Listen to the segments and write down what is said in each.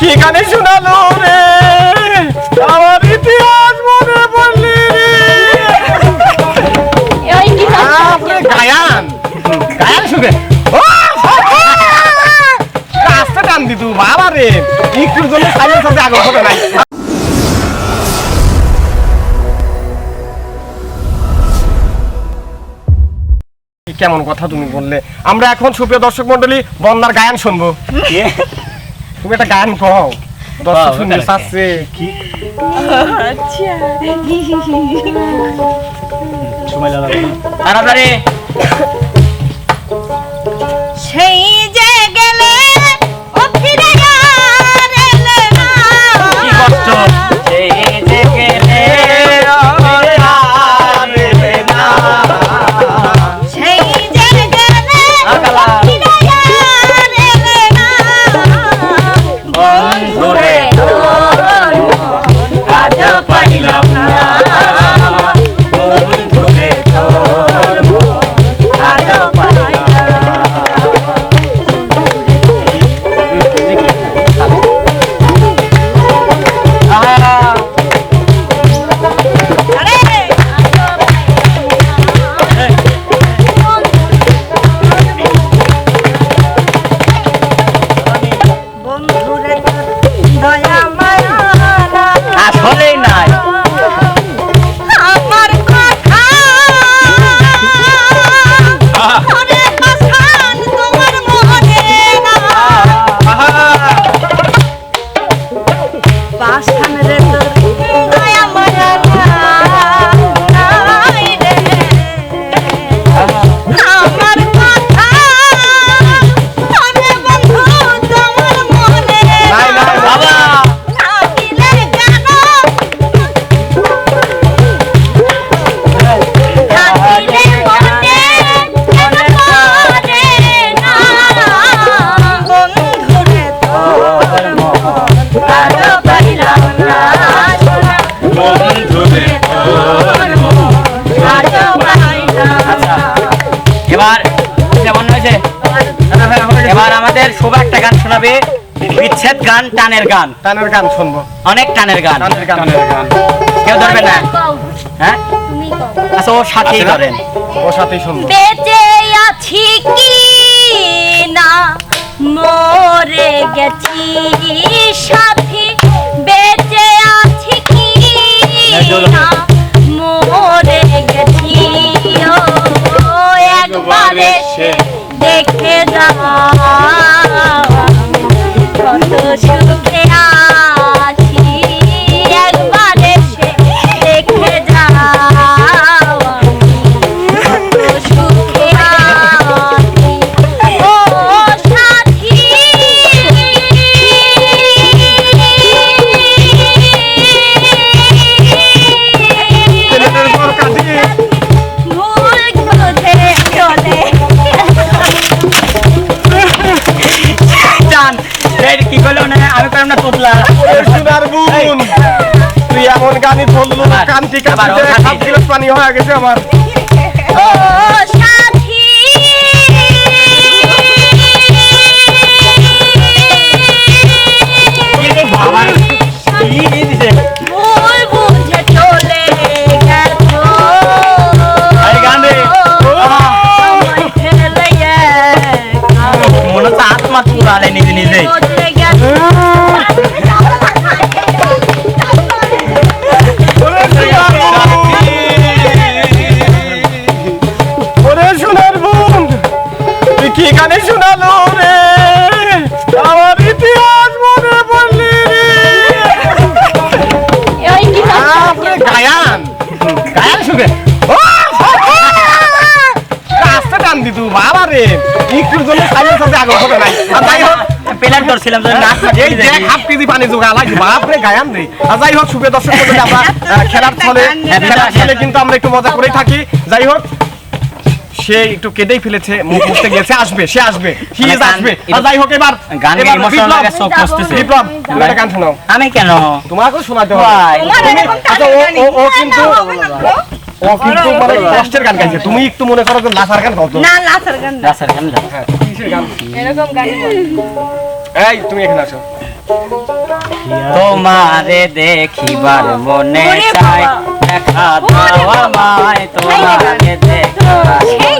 কি গানে শোনালো রে? আমার ইতিহাস মনে পড়লি গায়ান। গায়ান শুনে রাস্তা টান দিত বাবা রে। একটুর জন্য সাইলেন্স আগে হবে নাই কেমন কথা তুমি বললে। আমরা এখন সুপ্রিয় দর্শক মন্ডলী বন্যার গায়ন শুনব। তুমি একটা গান গাও দর্শক শুনতে। চাচ্ছে কি? সময় লাগাবো না পাশান রে এবার কেমন হয়েছে এবার আমাদের শুভ একটা গান শোনাবে। বিচ্ছেদ গান টানের গান। টানের গান শুনব। অনেক টানের গান। টানের গান। কেউ ধরবে না? হ্যাঁ? আচ্ছা ও সাথেই আচ্ছা। ধরেন। ও সাথেই শুনব। বেঁচে আছি কি ধরলো আবার, কান্তি কান্তি ওর সাথে। পানি হয়ে গেছে আমার গানে শোনালো রে। আমার ইতিহাস মনে পড়লি রে। আপনি গায়ান। গায়ান শুনে। রাস্তা টান দিতু বাবা রে। একটুর জন্য সাইলেন্স সাথে আগে হবে নাই। আর যাই হোক পেলার ধরছিলাম যে নাক এই দেখ হাফ কেজি পানি যোগা লাগছে বাপ রে গায়ান রে। আর যাই হোক শুভে দর্শক আমরা খেলার ছলে খেলার ছলে কিন্তু আমরা একটু মজা করেই থাকি। যাই হোক সে একটু কেঁদেই ফেলেছে মুখ মুছতে গেছে আসবে সে আসবে হি মানে আসবে। আর যাই হোক এবার গান ইমোশনাল লাগে মুছতেছে বিপ্লব তুমি একটা গান শোনাও। আমি কেন? তোমাকেও শোনাতে হবে। আচ্ছা ও ও ও কিন্তু ও কিন্তু মানে কষ্টের গান গাইছে। তুমি একটু মনে করো যে লাফার গান গাও না লাথার গান রাস্তার গান গাও। হ্যাঁ কিসের গান? এরকম গান এই তুমি এখানে আসো। তোমারে দেখিবার মনে চাই। দেখা দাও আমায় তোমারে দেখিবার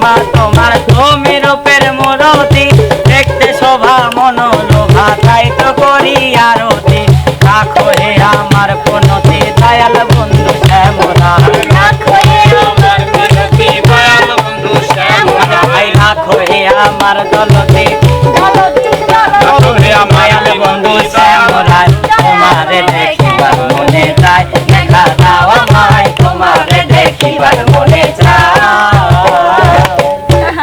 মহিমা তোমার তুমি রূপের মরতি দেখতে শোভা মন লোভা তাই তো করি আরতি। রাখো হে আমার পনতি দয়াল বন্ধু শ্যামরা রাখো হে আমার মনতে দয়াল বন্ধু শ্যামলা। ভাই রাখো হে আমার দলতে। মায়াল বন্ধু শ্যামরা তোমারে দেখিবার মনে চায়। দেখা দাও আমায় তোমারে দেখিবার মনে চায়।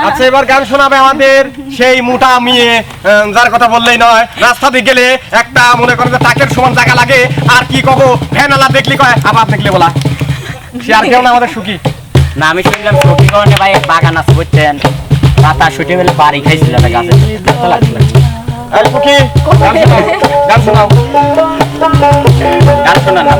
আচ্ছা এবার গান শোনাবে আমাদের সেই মোটা মেয়ে যার কথা বললেই নয়। রাস্তা দিয়ে গেলে একটা মনে করেন যে টাকের সমান জায়গা লাগে। আর কি কব ভ্যান আলা দেখলি কয়? আবার দেখলে বলা। সে আর কেউ না আমাদের সুখী। না আমি শুনলাম ছুটি করনে ভাই বাগান আছে বুঝছেন? পাতা ছুটি হলে বাড়ি খাইছিল একটা গাছে সুখী গান শোনাও গান শোনাও। গান শোনান না।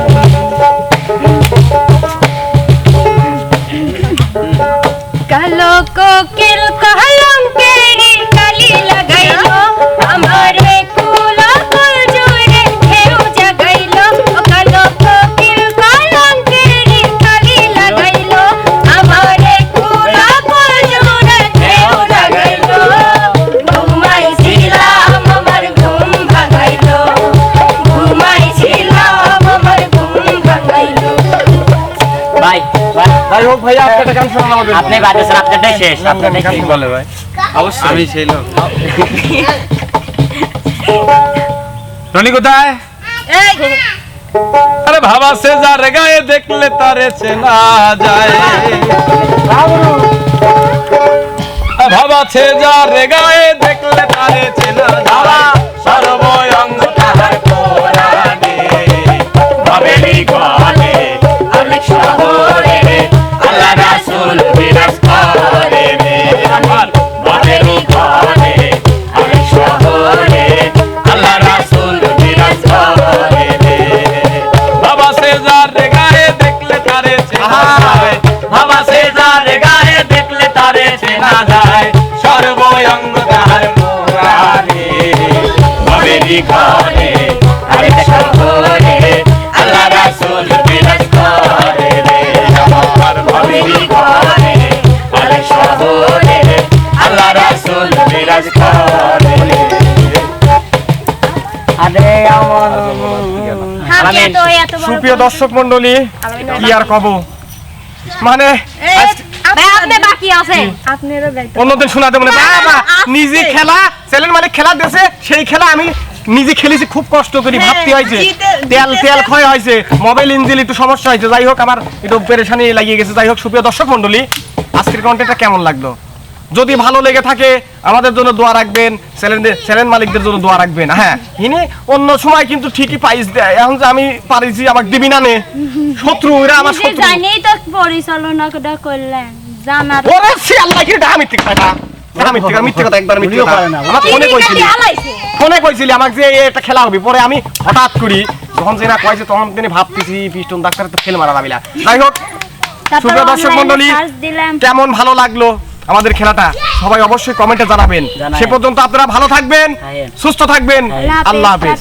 আপনি আপনি বাজেছেন আপনারটাই শেষ আপনারটাই শেষ। বলে ভাই। অবশ্যই। আমি সেই লোক। রনি কোথায়? এই। আরে ভাবা সে যার গায়ে দেখলে তারে চেনা যায়। ভাবা সে যার গায়ে দেখলে তারে সর্বঙ্গ তাহার মোরারে ভাবেলি ঘরে আরে শহরে আল্লাহ রাসূল বিরাজ করে রে আমার ভাবেলি ঘরে আরে শহরে আল্লাহ রাসূল বিরাজ করে আরে আমার হাতে তো এত বড় সুপ্রিয় দর্শক মন্ডলী কি আর কব? মানে ভাই আপনি বাকি আছে আপনারও গাইতে অন্যদিন শোনাতে মনে বাবা নিজে খেলা চ্যালেঞ্জ খেলা দেশে সেই খেলা আমি নিজে খেলেছি খুব কষ্ট করি হ্যাঁ, ভাবতে হয়েছে। তেল তেল ক্ষয় হয়েছে মোবাইল ইঞ্জিন একটু সমস্যা হয়েছে। যাই হোক আমার একটু পেরেশানি লাগিয়ে গেছে। যাই হোক সুপ্রিয় দর্শক মন্ডলী আজকের কন্টেন্টটা কেমন লাগল? যদি ভালো লেগে থাকে আমাদের জন্য দোয়া রাখবেন চ্যানেলের চ্যানেল মালিকদের জন্য দোয়া রাখবেন। হ্যাঁ ইনি অন্য সময় কিন্তু ঠিকই প্রাইজ দেয়। এখন যে আমি পারিছি আমাকে দিবি না নে। শত্রু এরা আমার শত্রু। জানেই তো পরিচালনাটা করলেন। জানার ওরে সে আল্লাহ কি এটা মিথ্যে কথা। এটা মিথ্যে কথা মিথ্যে কথা একবার মিথ্যে কথা। আমার ফোনে কইছিলি। ফোনে কইছিলি আমাকে যে একটা খেলা হবে। পরে আমি হঠাৎ করি যখন যে না কয়েছে তখন তিনি ভাবতেছি পিস্টন ডাক্তার তো ফেল মারা যাবিলা যাই হোক সুপ্রিয় দর্শক মণ্ডলী কেমন ভালো লাগল? আমাদের খেলাটা সবাই অবশ্যই কমেন্টে জানাবেন। সে পর্যন্ত আপনারা ভালো থাকবেন হ্যাঁ। সুস্থ থাকবেন। আল্লাহ হাফেজ।